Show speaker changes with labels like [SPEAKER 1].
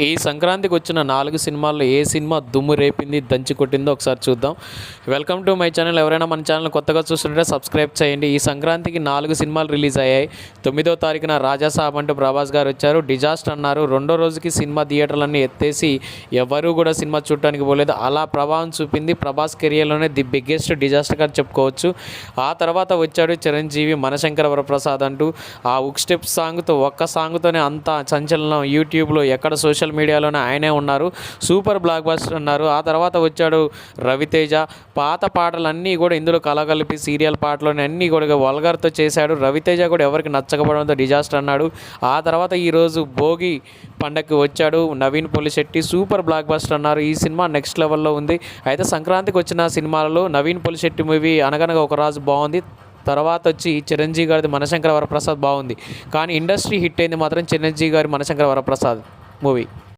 [SPEAKER 1] ఈ సంక్రాంతికి వచ్చిన నాలుగు సినిమాల్లో ఏ సినిమా దుమ్ము రేపింది దంచి కొట్టిందో ఒకసారి చూద్దాం. వెల్కమ్ టు మై ఛానల్ ఎవరైనా మన ఛానల్ కొత్తగా చూస్తుంటే సబ్స్క్రైబ్ చేయండి. ఈ సంక్రాంతికి నాలుగు సినిమాలు రిలీజ్ అయ్యాయి. తొమ్మిదో తారీఖున రాజా సాబ్ అంటూ ప్రభాస్ గారు వచ్చారు. డిజాస్టర్ అన్నారు. రెండో రోజుకి సినిమా థియేటర్లన్నీ ఎత్తేసి ఎవరూ కూడా సినిమా చూడటానికి పోలేదు. అలా ప్రభావం చూపింది ప్రభాస్ కెరియర్లోనే ది బిగ్గెస్ట్ డిజాస్టర్గా చెప్పుకోవచ్చు. ఆ తర్వాత వచ్చాడు చిరంజీవి మనశంకర వరప్రసాద్ అంటూ. ఆ ఉక్ స్టెప్ సాంగ్తో ఒక్క సాంగ్తోనే అంత సంచలనం యూట్యూబ్లో ఎక్కడ సోషల్ సోషల్ మీడియాలోనే ఆయనే ఉన్నారు. సూపర్ బ్లాక్ బస్టర్ అన్నారు. ఆ తర్వాత వచ్చాడు రవితేజ. పాత పాటలన్నీ కూడా ఇందులో కలగలిపి సీరియల్ పాటలోనే అన్నీ కూడా వల్గర్తో చేశాడు. రవితేజ కూడా ఎవరికి నచ్చకపోవడంతో డిజాస్టర్ అన్నాడు. ఆ తర్వాత ఈరోజు భోగి పండగకి వచ్చాడు. Naveen Polishetty super blockbuster అన్నారు. ఈ సినిమా నెక్స్ట్ లెవెల్లో ఉంది. అయితే సంక్రాంతికి వచ్చిన సినిమాలలో నవీన్ పొలిశెట్టి మూవీ అనగనగా ఒక రాజు బాగుంది. తర్వాత వచ్చి చిరంజీవి గారిది మనశంకర వరప్రసాద్ బాగుంది. కానీ ఇండస్ట్రీ హిట్ అయింది మాత్రం చిరంజీవి గారి మనశంకర వరప్రసాద్. మూవీ